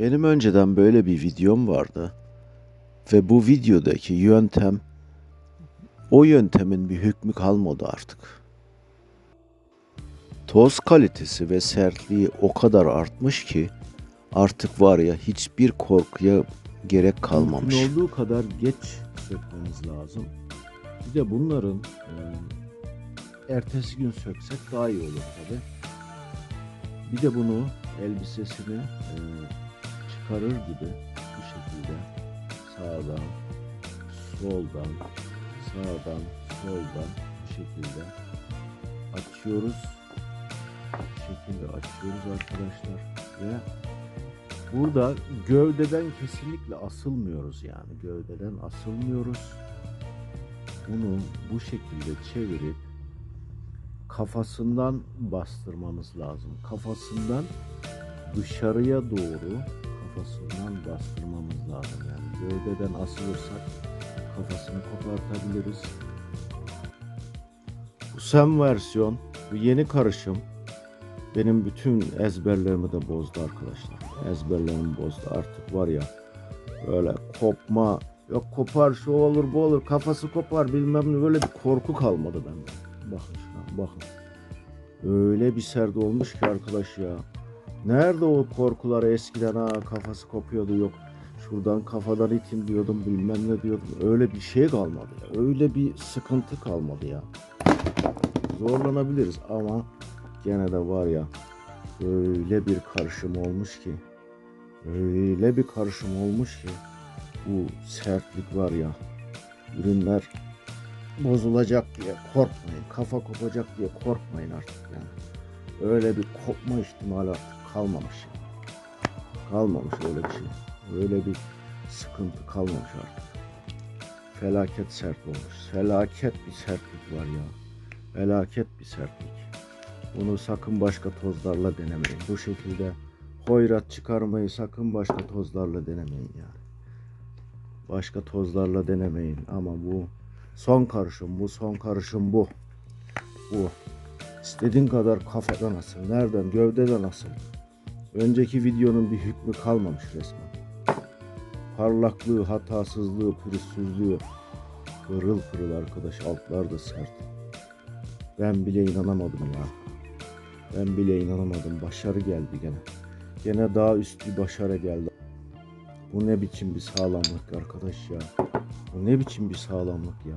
Benim önceden böyle bir videom vardı ve bu videodaki yöntem o yöntemin bir hükmü kalmadı artık. Toz kalitesi ve sertliği o kadar artmış ki artık var ya hiçbir korkuya gerek kalmamış. Mümkün olduğu kadar geç sökmemiz lazım. Bir de bunların e, ertesi gün söksek daha iyi olur tabi. Bir de bunu elbisesini e, çıkarır gibi bu şekilde sağdan, soldan, sağdan, soldan bu şekilde açıyoruz. Bu şekilde açıyoruz arkadaşlar ve Burada gövdeden kesinlikle asılmıyoruz yani. Gövdeden asılmıyoruz. Bunu bu şekilde çevirip kafasından bastırmamız lazım. Kafasından dışarıya doğru kafasından bastırmamız lazım. Yani gövdeden asılırsak kafasını kopartabiliriz. Bu sem versiyon, bu yeni karışım benim bütün ezberlerimi de bozdu arkadaşlar. Ezberlerimi bozdu artık var ya böyle kopma yok kopar şu olur bu olur kafası kopar bilmem ne böyle bir korku kalmadı bende. Bakın şuna bakın. Öyle bir sert olmuş ki arkadaş ya. Nerede o korkular eskiden ha kafası kopuyordu yok. Şuradan kafadan itin diyordum bilmem ne diyordum. Öyle bir şey kalmadı ya. Öyle bir sıkıntı kalmadı ya. Zorlanabiliriz ama gene de var ya öyle bir karışım olmuş ki öyle bir karışım olmuş ki bu sertlik var ya ürünler bozulacak diye korkmayın kafa kopacak diye korkmayın artık yani öyle bir kopma ihtimali artık kalmamış kalmamış öyle bir şey öyle bir sıkıntı kalmamış artık felaket sert olmuş felaket bir sertlik var ya felaket bir sertlik bunu sakın başka tozlarla denemeyin. Bu şekilde hoyrat çıkarmayı sakın başka tozlarla denemeyin yani. Başka tozlarla denemeyin ama bu son karışım, bu son karışım bu. Bu. İstediğin kadar kafadan asıl, nereden, gövdeden asıl. Önceki videonun bir hükmü kalmamış resmen. Parlaklığı, hatasızlığı, pürüzsüzlüğü pırıl pırıl arkadaş. Altlar da sert. Ben bile inanamadım ya. Ben bile inanamadım. Başarı geldi gene. Gene daha üst bir başarı geldi. Bu ne biçim bir sağlamlık arkadaş ya. Bu ne biçim bir sağlamlık ya.